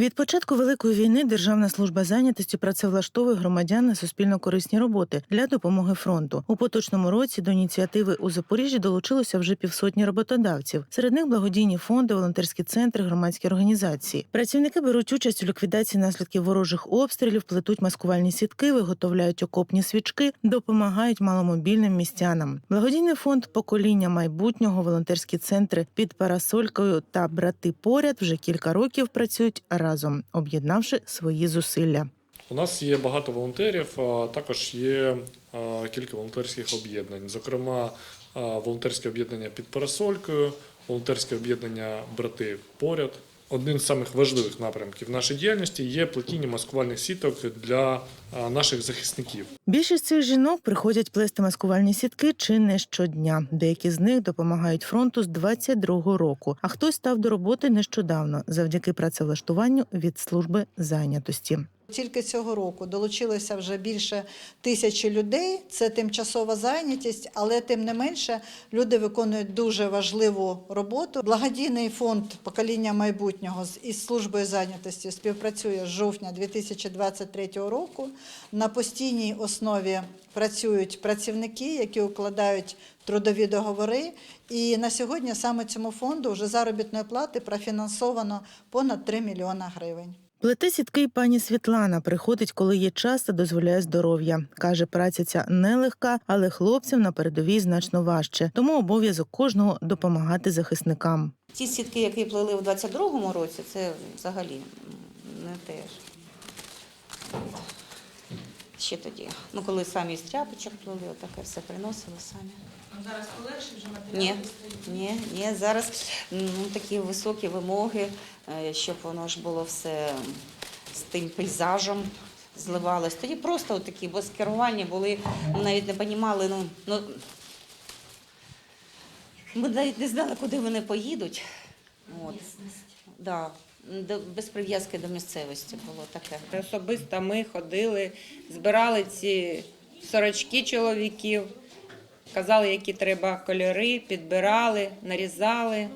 Від початку великої війни Державна служба зайнятості працевлаштовує громадян на суспільно-корисні роботи для допомоги фронту. У поточному році до ініціативи у Запоріжжі долучилося вже півсотні роботодавців. Серед них благодійні фонди, волонтерські центри, громадські організації. Працівники беруть участь у ліквідації наслідків ворожих обстрілів, плетуть маскувальні сітки, виготовляють окопні свічки, допомагають маломобільним містянам. Благодійний фонд покоління майбутнього, волонтерські центри під парасолькою та брати поряд вже кілька років працюють разом, об'єднавши свої зусилля. У нас є багато волонтерів, а також є кілька волонтерських об'єднань. Зокрема, волонтерське об'єднання під парасолькою, волонтерське об'єднання Брати поряд. Одним з самих важливих напрямків нашої діяльності є плетіння маскувальних сіток для наших захисників. Більшість цих жінок приходять плести маскувальні сітки чи не щодня. Деякі з них допомагають фронту з 22-го року. А хтось став до роботи нещодавно завдяки працевлаштуванню від служби зайнятості. Тільки цього року долучилося вже більше тисячі людей. Це тимчасова зайнятість, але тим не менше люди виконують дуже важливу роботу. Благодійний фонд покоління майбутнього із службою зайнятості співпрацює з жовтня 2023 року. На постійній основі працюють працівники, які укладають трудові договори. І на сьогодні саме цьому фонду вже заробітної плати профінансовано понад 3 мільйона гривень. Плете сітки й пані Світлана приходить, коли є час та дозволяє здоров'я. Каже, праця ця нелегка, але хлопцям на передовій значно важче. Тому обов'язок кожного допомагати захисникам. Ті сітки, які плели в 22-му році, це взагалі не те ж. Ще тоді. Ну, коли самі з тряпочок плели, отаке все приносили самі. Зараз полегше вже матеріали? Ні, ні, ні. Зараз ну, такі високі вимоги, е, щоб воно ж було все з тим пейзажем зливалось. Тоді просто такі, бо керування були, ми навіть не розуміли, ну, ну, ми навіть не знали, куди вони поїдуть. От. Да. Без прив'язки до місцевості було таке. Особисто ми ходили, збирали ці сорочки чоловіків, казали, які треба кольори, підбирали, нарізали,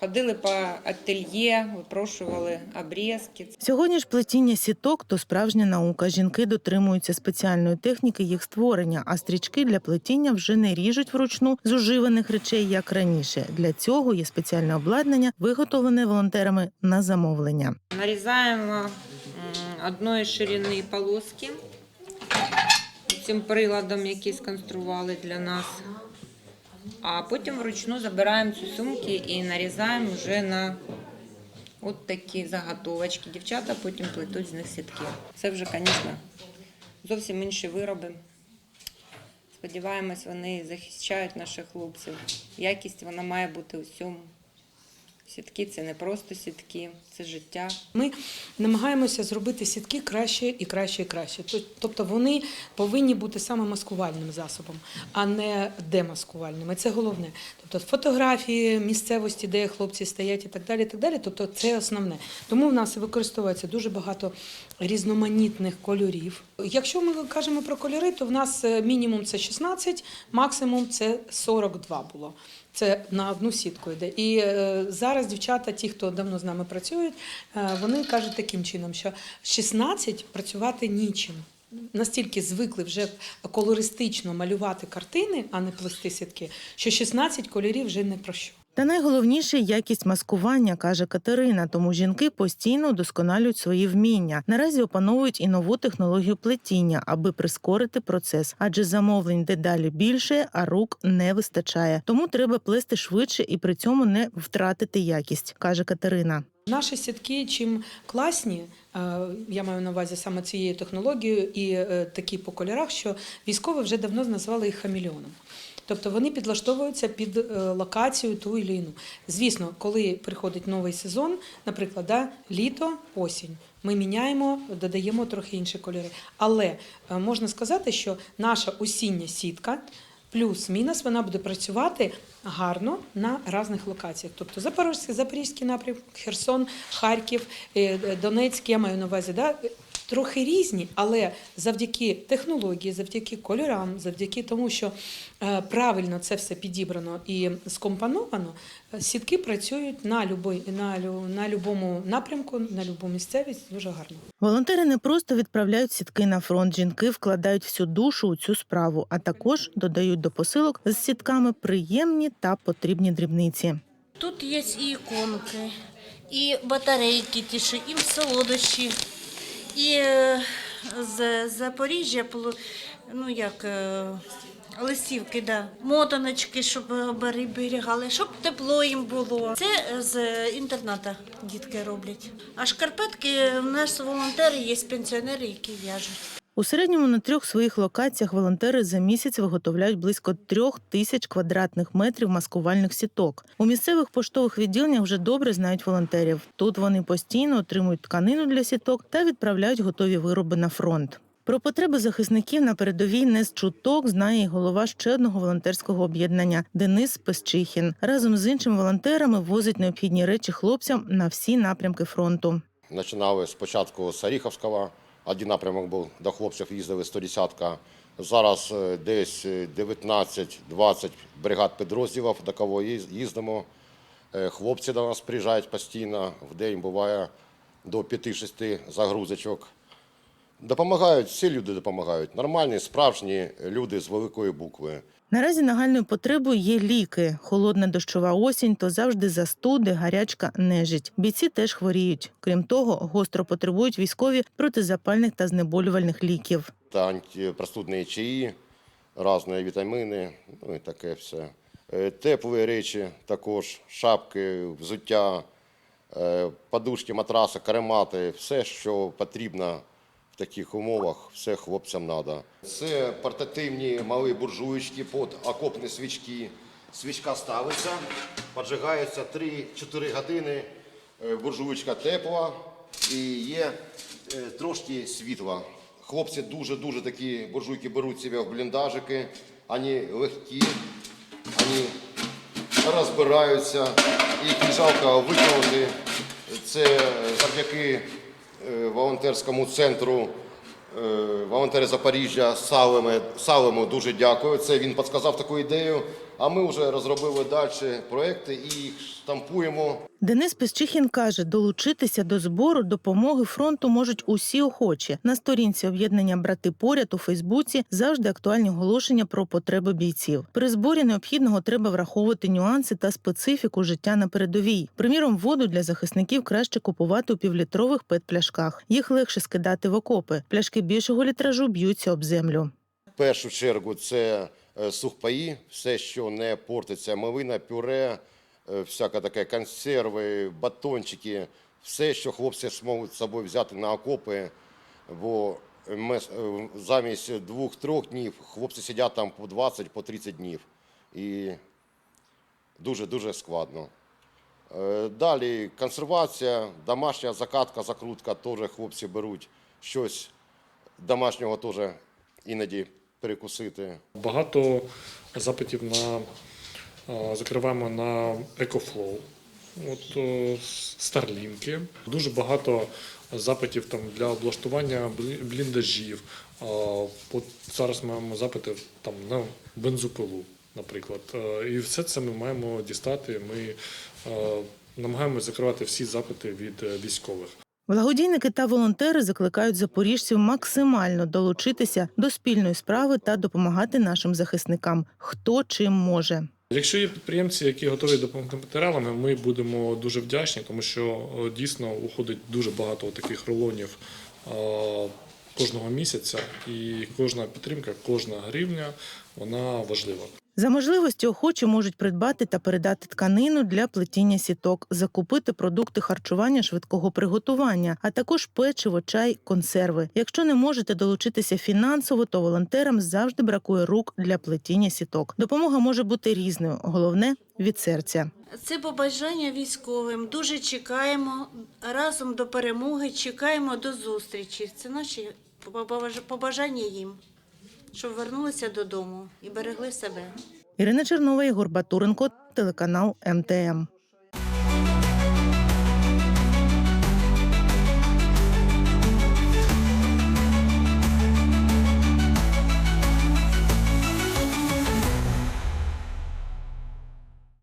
ходили по ательє, випрошували обрізки. Сьогодні ж плетіння сіток то справжня наука. Жінки дотримуються спеціальної техніки їх створення, а стрічки для плетіння вже не ріжуть вручну з уживаних речей, як раніше. Для цього є спеціальне обладнання, виготовлене волонтерами на замовлення. Нарізаємо одної ширини полоски цим приладом, який сконстрували для нас. А потім вручну забираємо ці сумки і нарізаємо вже на от такі заготовочки. Дівчата потім плетуть з них сітки. Це вже, звісно, зовсім інші вироби. Сподіваємось, вони захищають наших хлопців. Якість вона має бути у всьому. Сітки це не просто сітки, це життя. Ми намагаємося зробити сітки краще і краще і краще. Тобто вони повинні бути саме маскувальним засобом, а не демаскувальним. Це головне. Тобто фотографії місцевості, де хлопці стоять і так далі. І так далі. Тобто це основне. Тому в нас використовується дуже багато різноманітних кольорів. Якщо ми кажемо про кольори, то в нас е, мінімум це 16, максимум це 42 було. Це на одну сітку йде. І е, зараз дівчата, ті, хто давно з нами працюють, е, вони кажуть таким чином, що 16 працювати нічим. Настільки звикли вже колористично малювати картини, а не плести сітки, що 16 кольорів вже не про що. Та найголовніше якість маскування, каже Катерина. Тому жінки постійно удосконалюють свої вміння. Наразі опановують і нову технологію плетіння, аби прискорити процес, адже замовлень дедалі більше, а рук не вистачає. Тому треба плести швидше і при цьому не втратити якість, каже Катерина. Наші сітки чим класні, е, я маю на увазі саме цією технологією і е, такі по кольорах, що військові вже давно назвали їх хамільйоном. Тобто вони підлаштовуються під е, локацію ту і іншу. Звісно, коли приходить новий сезон, наприклад, да, літо, осінь, ми міняємо, додаємо трохи інші кольори. Але е, можна сказати, що наша осіння сітка плюс-мінус вона буде працювати гарно на різних локаціях. Тобто Запорізький, Запорізький напрямок, Херсон, Харків, е, Донецький, я маю на увазі, да? Трохи різні, але завдяки технології, завдяки кольорам, завдяки тому, що е, правильно це все підібрано і скомпоновано, е, сітки працюють на любой, на, на любому напрямку, на любу місцевість дуже гарно. Волонтери не просто відправляють сітки на фронт. Жінки вкладають всю душу у цю справу, а також додають до посилок з сітками приємні та потрібні дрібниці. Тут є і іконки, і батарейки ті, і солодощі, і е, з Запоріжжя, ну як, е, листівки, да. мотаночки, щоб оберігали, щоб тепло їм було. Це з інтерната дітки роблять. А шкарпетки в нас волонтери є пенсіонери, які в'яжуть. У середньому на трьох своїх локаціях волонтери за місяць виготовляють близько трьох тисяч квадратних метрів маскувальних сіток. У місцевих поштових відділеннях вже добре знають волонтерів. Тут вони постійно отримують тканину для сіток та відправляють готові вироби на фронт. Про потреби захисників на передовій не з чуток знає і голова ще одного волонтерського об'єднання Денис Песчихін. Разом з іншими волонтерами возить необхідні речі хлопцям на всі напрямки фронту. Починали спочатку з Оріховського, один напрямок був до хлопців їздили 110-ка. Зараз е, десь е, 19-20 бригад підрозділів, до кого їздимо. Е, Хлопці до нас приїжджають постійно, в день буває до 5-6 загрузочок. Допомагають, всі люди допомагають. Нормальні, справжні люди з великої букви. Наразі нагальною потребою є ліки. Холодна дощова осінь то завжди застуди, гарячка, нежить. Бійці теж хворіють. Крім того, гостро потребують військові протизапальних та знеболювальних ліків. та антипростудні чаї, різні вітаміни, ну і таке все. Е, Теплі речі також, шапки, взуття, е, подушки, матраси, каремати, все, що потрібно таких умовах, все хлопцям треба. Це портативні малі буржуєчки під окопні свічки. Свічка ставиться, поджигається 3-4 години, е, буржуєчка тепла і є е, трошки світла. Хлопці дуже-дуже такі буржуйки беруть себе в бліндажики, вони легкі, вони розбираються, їх не жалко виконати. Це завдяки волонтерському центру е, волонтери Запоріжжя Салему, Салему дуже дякую. Це він підказав таку ідею. А ми вже розробили далі проекти і їх штампуємо. Денис Песчихін каже, долучитися до збору допомоги фронту можуть усі охочі. На сторінці об'єднання Брати поряд у Фейсбуці завжди актуальні оголошення про потреби бійців. При зборі необхідного треба враховувати нюанси та специфіку життя на передовій. Приміром, воду для захисників краще купувати у півлітрових пет-пляшках. Їх легше скидати в окопи. Пляшки більшого літражу б'ються об землю. В першу чергу це сухпаї, все, що не портиться, мивина, пюре, е, всяке таке консерви, батончики, все, що хлопці зможуть з собою взяти на окопи, бо ми, е, замість двох-трьох днів хлопці сидять там по 20, по 30 днів. І дуже-дуже складно. Е, Далі консервація, домашня закатка, закрутка, теж хлопці беруть щось домашнього теж іноді перекусити. Багато запитів на е, закриваємо на EcoFlow. От е, старлінки. Дуже багато запитів там для облаштування блі- бліндажів. Е, От зараз маємо запити там на бензопилу, наприклад. Е, І все це ми маємо дістати. Ми е, намагаємося закривати всі запити від е, військових. Благодійники та волонтери закликають запоріжців максимально долучитися до спільної справи та допомагати нашим захисникам, хто чим може. Якщо є підприємці, які готові допомогти матеріалами, ми будемо дуже вдячні, тому що е, дійсно уходить дуже багато таких рулонів кожного місяця, і кожна підтримка, кожна гривня, вона важлива. За можливості охочі можуть придбати та передати тканину для плетіння сіток, закупити продукти харчування швидкого приготування, а також печиво, чай, консерви. Якщо не можете долучитися фінансово, то волонтерам завжди бракує рук для плетіння сіток. Допомога може бути різною, головне від серця. Це побажання військовим. Дуже чекаємо разом до перемоги, чекаємо до зустрічі. Це наші побаж- побажання їм, щоб вернулися додому і берегли себе. Ірина Чернова, Ігор Батуренко, телеканал МТМ.